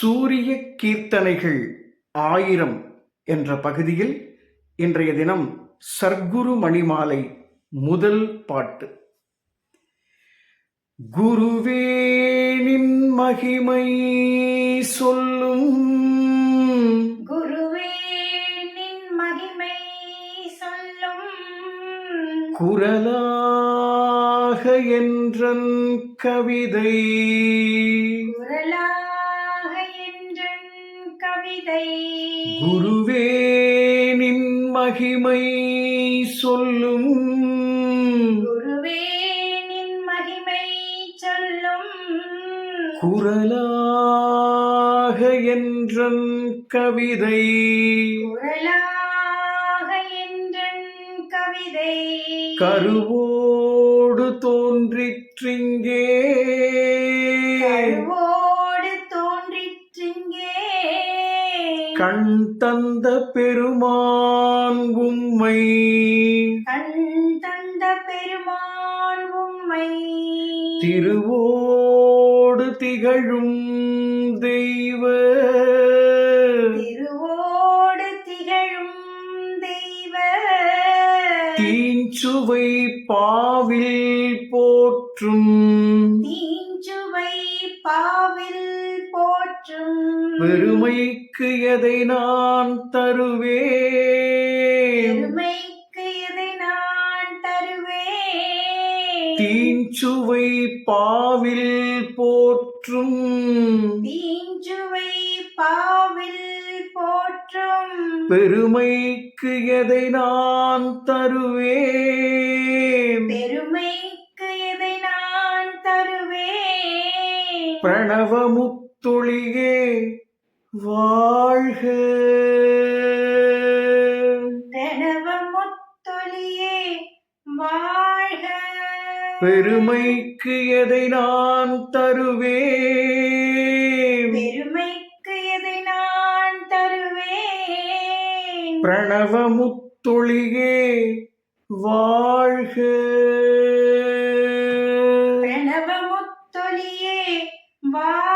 சூரிய கீர்த்தனைகள் ஆயிரம் என்ற பகுதியில் இன்றைய தினம் சர்க்குரு மணிமாலை முதல் பாட்டு. குருவேனின் மகிமை சொல்லும். குருவே நின் மகிமை சொல்லும். குரலாக என்றன் கவிதை. குரலாக கவிதை குருவேனின் மகிமை சொல்லும். குருவே நின் மகிமை சொல்லும். குரலாக என்றன் கவிதை. குரலாக என்றன் கவிதை. கருவோடு தோன்றிற்றிங்கே. கண் தந்த பெருமான் உம்மை. கண் தந்த பெருமான் உம்மை. திருவோடு திகழும் தெய்வ. திருவோடு திகழும் தெய்வ. தீஞ்சுவை பாவில் போற்றும். தீஞ்சுவை பாவில் பெருமைக்கு எதை நான் தருவேன்? தீஞ்சுவை பாவில் போற்றும். தீஞ்சுவை பாவில் போற்றும். பெருமைக்கு எதை நான் தருவேன்? பெருமைக்கு இதை நான் தருவேன்? பிரணவமுத்துளியே வாழ்க. பிரணவ முத்தொலியே வாழ்க. பெருமைக்கு எதை நான் தருவேன்? பெருமைக்கு இதை நான் தருவேன்? பிரணவமுத்துளியே வாழ்க. பிரணவ முத்தொலியே வாழ்க